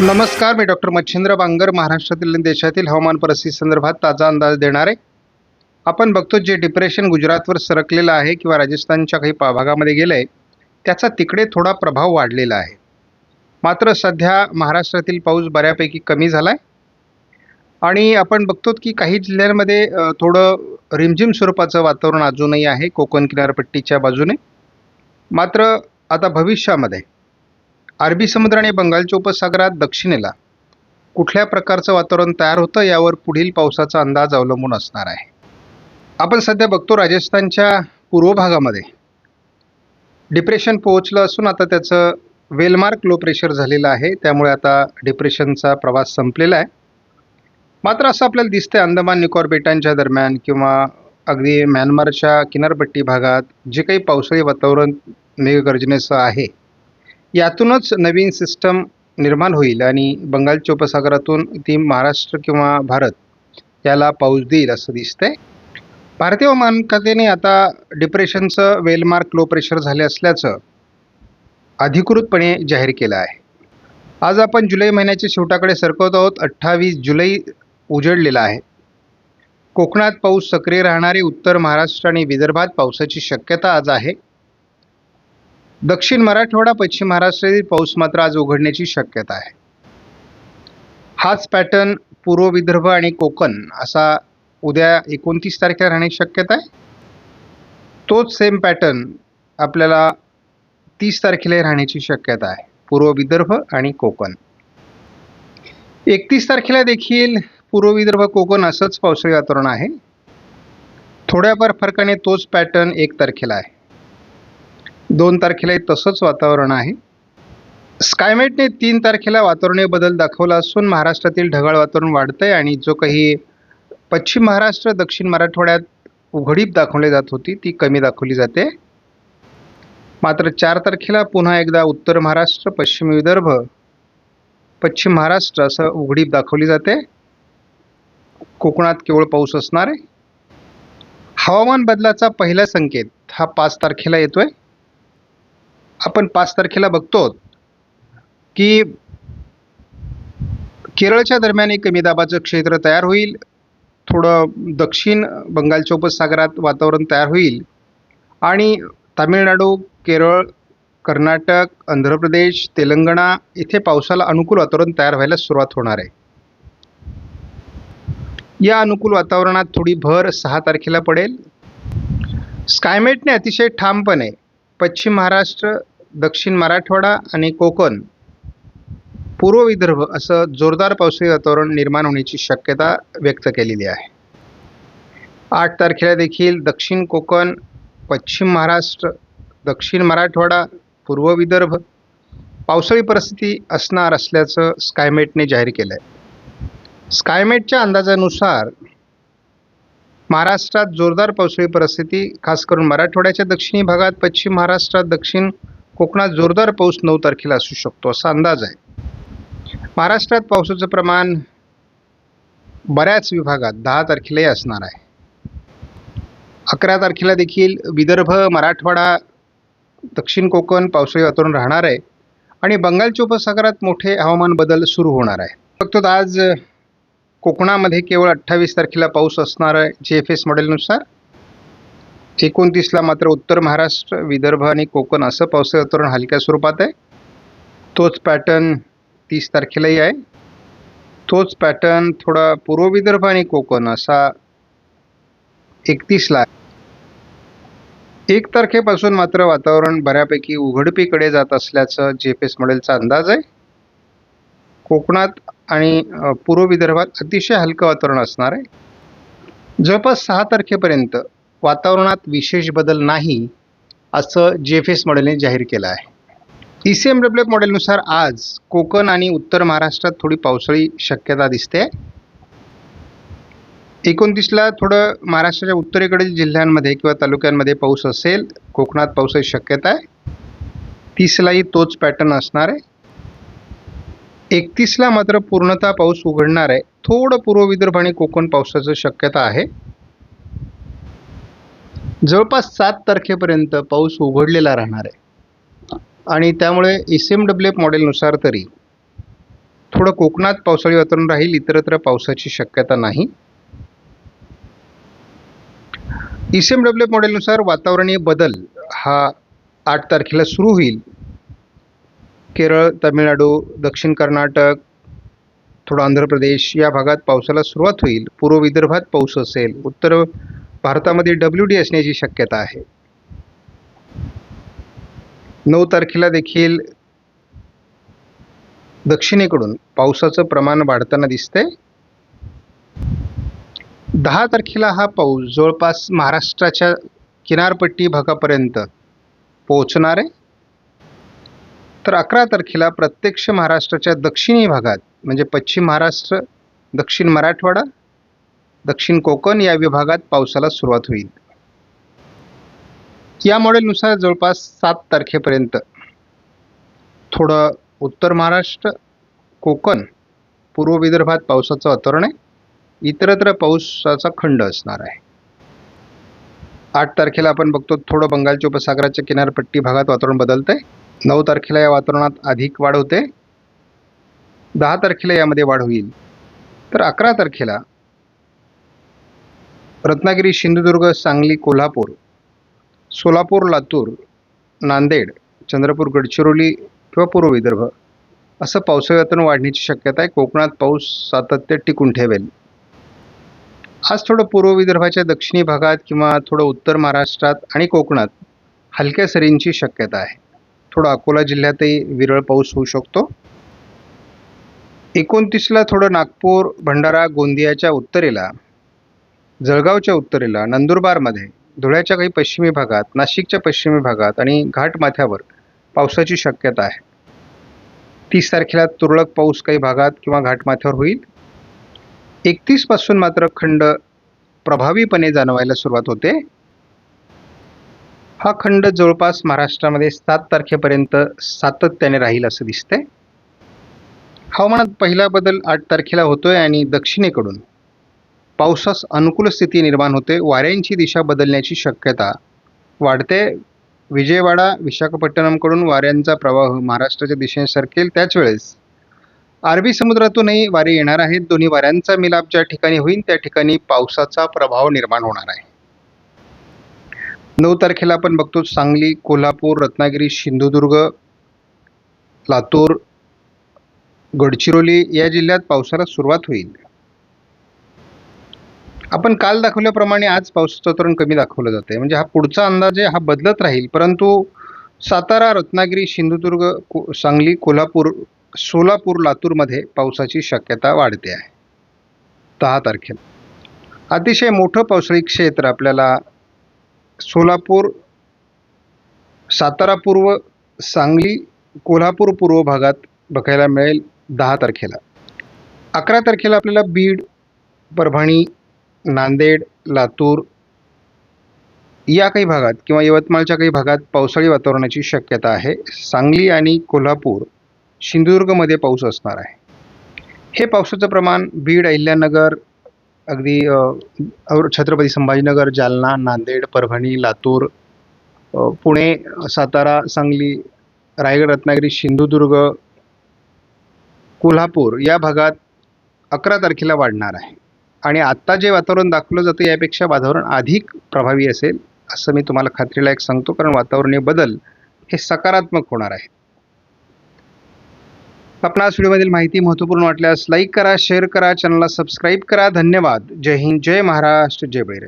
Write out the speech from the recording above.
नमस्कार मी डॉक्टर मच्छिंद्र बांगर महाराष्ट्रातील आणि देशातील हवामान परिस्थिती संदर्भात ताजा अंदाज देणार. आहे आपण बघतो जे डिप्रेशन गुजरातवर सरकलेलं आहे किंवा राजस्थानच्या काही पा भागामध्ये गेलं आहे त्याचा तिकडे थोडा प्रभाव वाढलेला आहे. मात्र सध्या महाराष्ट्रातील पाऊस बऱ्यापैकी कमी झाला आहे आणि आपण बघतो की काही जिल्ह्यांमध्ये थोडं रिमझिम स्वरूपाचं वातावरण अजूनही आहे कोकण किनारपट्टीच्या बाजूने. मात्र आता भविष्यामध्ये अरबी समुद्र आणि बंगालच्या उपसागरात दक्षिणेला. कुठल्या प्रकारचं वातावरण तयार होतं यावर पुढील पावसाचा अंदाज अवलंबून असणार आहे. आपण सध्या बघतो राजस्थानच्या पूर्व भागामध्ये. डिप्रेशन पोहोचलं असून आता त्याचं वेलमार्क लो प्रेशर झालेलं आहे. त्यामुळे आता डिप्रेशनचा प्रवास संपलेला आहे. मात्र असं आपल्याला दिसतंय अंदमान निकोबार बेटांच्या दरम्यान किंवा अगदी म्यानमारच्या किनारपट्टी भागात जे काही पावसाळी वातावरण मेघगर्जनेचं आहे. यातूनच नवीन सिस्टम निर्माण होईल आणि बंगालच्या उपसागरातून ती महाराष्ट्र किंवा भारत याला पाऊस देईल असं दिसतंय. भारतीय हवामान खात्याने आता डिप्रेशनचं वेलमार्क लो प्रेशर झाले असल्याचं अधिकृतपणे जाहीर केलं आहे. आज आपण जुलै महिन्याच्या शेवटाकडे सरकवत आहोत. अठ्ठावीस जुलै उजडलेला आहे. कोकणात पाऊस सक्रिय राहणारे उत्तर महाराष्ट्र आणि विदर्भात पावसाची शक्यता आज आहे. दक्षिण मराठवाडा पश्चिम महाराष्ट्रातील पाऊस मात्र आज उघडण्याची शक्यता आहे. हाच पॅटर्न पूर्व विदर्भ आणि कोकण असा उद्या एकोणतीस तारखेला राहण्याची शक्यता आहे. तोच सेम पॅटर्न आपल्याला तीस तारखेला राहण्याची शक्यता आहे. पूर्व विदर्भ आणि कोकण. एकतीस तारखेला देखील पूर्व विदर्भ कोकण असंच पावसाळी वातावरण आहे. थोड्याफार फरकाने तोच पॅटर्न एक तारखेला आहे. दोन तारखेला तसंच वातावरण आहे. स्कायमेटने तीन तारखेला वातावरणीय बदल दाखवला असून महाराष्ट्रातील ढगाळ वातावरण वाढतंय आणि जो काही पश्चिम महाराष्ट्र दक्षिण मराठवाड्यात उघडीप दाखवली जात होती ती कमी दाखवली जाते. मात्र चार तारखेला पुन्हा एकदा उत्तर महाराष्ट्र पश्चिम विदर्भ पश्चिम महाराष्ट्र असं उघडीप दाखवली जाते. कोकणात केवळ पाऊस असणार आहे. हवामान बदलाचा पहिला संकेत हा पाच तारखेला येतोय. आपण पाच तारखेला बघतो की केरळच्या दरम्यान एक कमी दाबाचं क्षेत्र तयार होईल थोडं दक्षिण बंगालच्या उपसागरात वातावरण तयार होईल आणि तामिळनाडू केरळ कर्नाटक आंध्र प्रदेश तेलंगणा इथे पावसाला अनुकूल वातावरण तयार व्हायला सुरुवात होणार आहे. या अनुकूल वातावरणात थोडी भर सहा तारखेला पडेल. स्कायमेटने अतिशय ठामपणे पश्चिम महाराष्ट्र दक्षिण मराठवाडा आणि कोकण पूर्व विदर्भ असं जोरदार पावसाळी वातावरण निर्माण होण्याची शक्यता व्यक्त केलेली आहे. आठ तारखेला देखील दक्षिण कोकण पश्चिम महाराष्ट्र दक्षिण मराठवाडा पूर्व विदर्भ पावसाळी परिस्थिती असणार असल्याचं स्कायमेटने जाहीर केलं आहे स्कायमेटच्या अंदाजानुसार महाराष्ट्रात जोरदार पावसाळी परिस्थिती खास करून मराठवाड्याच्या दक्षिणी भागात पश्चिम महाराष्ट्रात दक्षिण कोकणात जोरदार पाऊस नऊ तारखेला असू शकतो असा अंदाज आहे. महाराष्ट्रात पावसाचं प्रमाण बऱ्याच विभागात दहा तारखेलाही असणार आहे. अकरा तारखेला देखील विदर्भ मराठवाडा दक्षिण कोकण पावसाळी वातावरण राहणार आहे आणि बंगालच्या उपसागरात मोठे हवामान बदल सुरू होणार आहे. फक्त आज कोकणामध्ये केवळ अठ्ठावीस तारखेला पाऊस असणार आहे जी एफ एस मॉडेलनुसार एकोणतीसला मात्र उत्तर महाराष्ट्र विदर्भ आणि कोकण असं पावसाचं वातावरण हलक्या स्वरूपात आहे. तोच पॅटर्न तीस तारखेलाही आहे. तोच पॅटर्न थोडा पूर्व विदर्भ आणि कोकण असा एकतीसला आहे. एक तारखेपासून मात्र वातावरण बऱ्यापैकी उघडपीकडे जात असल्याचं जे एफ एस मॉडेलचा अंदाज आहे. कोकणात आणि पूर्व विदर्भात अतिशय हलकं वातावरण असणार आहे. जवळपास सहा तारखेपर्यंत वातावरणात विशेष बदल नाही असं जी एफ एस मॉडेलने जाहीर केलं आहे. E C M W F मॉडेलनुसार आज कोकण आणि उत्तर महाराष्ट्रात थोडी पावसाळी शक्यता दिसते. एकोणतीसला थोडं महाराष्ट्राच्या उत्तरेकडील जिल्ह्यांमध्ये किंवा तालुक्यांमध्ये पाऊस असेल कोकणात पावसाची शक्यता आहे. तीसलाही तोच पॅटर्न असणार आहे. एकतीसला मात्र पूर्णतः पाऊस उघडणार आहे. थोडं पूर्व विदर्भ आणि कोकण पावसाचं शक्यता आहे. जवळपास सात तारखेपर्यंत पाऊस उघडलेला राहणार आहे. आणि त्यामुळे एस एम डब्ल्यू एफ मॉडेलनुसार तरी थोडं कोकणात पावसाळी वातावरण राहील इतरत्र पावसाची शक्यता नाही. E C M W F मॉडेलनुसार वातावरणीय बदल हा आठ तारखेला सुरू होईल. केरळ तामिळनाडू दक्षिण कर्नाटक थोडं आंध्र प्रदेश या भागात पावसाला सुरुवात होईल. पूर्व विदर्भात पाऊस असेल उत्तर भारतामध्ये डब्ल्यू डी असण्याची शक्यता आहे. नऊ तारखेला देखील दक्षिणेकडून पावसाचं प्रमाण वाढताना दिसतंय. दहा तारखेला हा पाऊस जवळपास महाराष्ट्राच्या किनारपट्टी भागापर्यंत पोहोचणार आहे. तर अकरा तारखेला प्रत्यक्ष महाराष्ट्राच्या दक्षिणी भागात म्हणजे पश्चिम महाराष्ट्र दक्षिण मराठवाडा दक्षिण कोकण या विभागात पावसाला सुरुवात होईल. या मॉडेलनुसार जवळपास सात तारखेपर्यंत थोडं उत्तर महाराष्ट्र कोकण पूर्व विदर्भात पावसाचं वातावरण आहे. इतरत्र पावसाचा खंड असणार आहे. आठ तारखेला आपण बघतो थोडं बंगालच्या उपसागराच्या किनारपट्टी भागात वातावरण बदलतंय. नऊ तारखेला या वातावरणात अधिक वाढ होते. दहा तारखेला यामध्ये वाढ होईल. तर अकरा तारखेला रत्नागिरी सिंधुदुर्ग सांगली कोल्हापूर सोलापूर लातूर नांदेड चंद्रपूर गडचिरोली किंवा पूर्व विदर्भ. असं पावसाळ्यातून वाढण्याची शक्यता आहे. कोकणात पाऊस सातत्य टिकून ठेवेल. आज थोडं पूर्व विदर्भाच्या दक्षिणी भागात किंवा थोडं उत्तर महाराष्ट्रात आणि कोकणात हलक्या सरींची शक्यता आहे. थोडं अकोला जिल्ह्यातही विरळ पाऊस होऊ शकतो. एकोणतीसला थोडं नागपूर भंडारा गोंदियाच्या उत्तरेला जळगावच्या उत्तरेला नंदुरबारमध्ये धुळ्याच्या काही पश्चिमी भागात नाशिकच्या पश्चिमी भागात आणि घाटमाथ्यावर पावसाची शक्यता आहे. तीस तारखेला तुरळक पाऊस काही भागात किंवा घाटमाथ्यावर होईल. एकतीसपासून मात्र खंड प्रभावीपणे जाणवायला सुरुवात होते. हा खंड जवळपास महाराष्ट्रामध्ये सात तारखेपर्यंत सातत्याने राहील असं दिसतंय. हवामानात पहिला बदल आठ तारखेला होतोय आणि दक्षिणेकडून पावसास अनुकूल स्थिती निर्माण होते वाऱ्यांची दिशा बदलण्याची शक्यता. वाढते विजयवाडा विशाखापट्टणमकडून वाऱ्यांचा प्रवाह महाराष्ट्राच्या दिशेने सरकेल त्याच वेळेस अरबी समुद्रातूनही वारे येणार आहेत. दोन्ही वाऱ्यांचा मिलाप ज्या ठिकाणी होईल त्या ठिकाणी पावसाचा प्रभाव निर्माण होणार आहे. नऊ तारखेला आपण बघतो सांगली कोल्हापूर रत्नागिरी सिंधुदुर्ग लातूर गडचिरोली या जिल्ह्यात पावसाला सुरुवात होईल. आपण काल दाखवल्याप्रमाणे आज पावसाचं तरण कमी दाखवलं जाते म्हणजे हा पुढचा अंदाज आहे हा बदलत राहील. परंतु सातारा रत्नागिरी सिंधुदुर्ग को सांगली कोल्हापूर सोलापूर लातूरमध्ये पावसाची शक्यता वाढते आहे. दहा तारखेला. अतिशय मोठं पावसाळी क्षेत्र आपल्याला सोलापूर सातारा पूर्व सांगली कोल्हापूर पूर्व भागात बघायला मिळेल दहा तारखेला. अकरा तारखेला आपल्याला बीड परभणी नांदेड लातूर या काही भागात किंवा यवतमाळच्या काही भागात पावसाळी वातावरणाची शक्यता आहे. सांगली आणि कोल्हापूर सिंधुदुर्गमध्ये पाऊस असणार आहे. हे पावसाचं प्रमाण बीड अहिल्यानगर अगदी छत्रपती संभाजीनगर जालना नांदेड परभणी लातूर पुणे सातारा सांगली रायगड रत्नागिरी सिंधुदुर्ग कोल्हापूर या भागात अकरा तारखेला वाढणार आहे. आणि आत्ता जे वातावरण दाखवलं जातं यापेक्षा वातावरण अधिक प्रभावी असेल असं मी तुम्हाला खात्रीलायक सांगतो. कारण वातावरणीय बदल हे सकारात्मक होणार आहे आपणास व्हिडिओमधील माहिती महत्त्वपूर्ण वाटल्यास लाईक करा शेअर करा चॅनलला सबस्क्राईब करा. धन्यवाद. जय हिंद जय महाराष्ट्र जय बैरे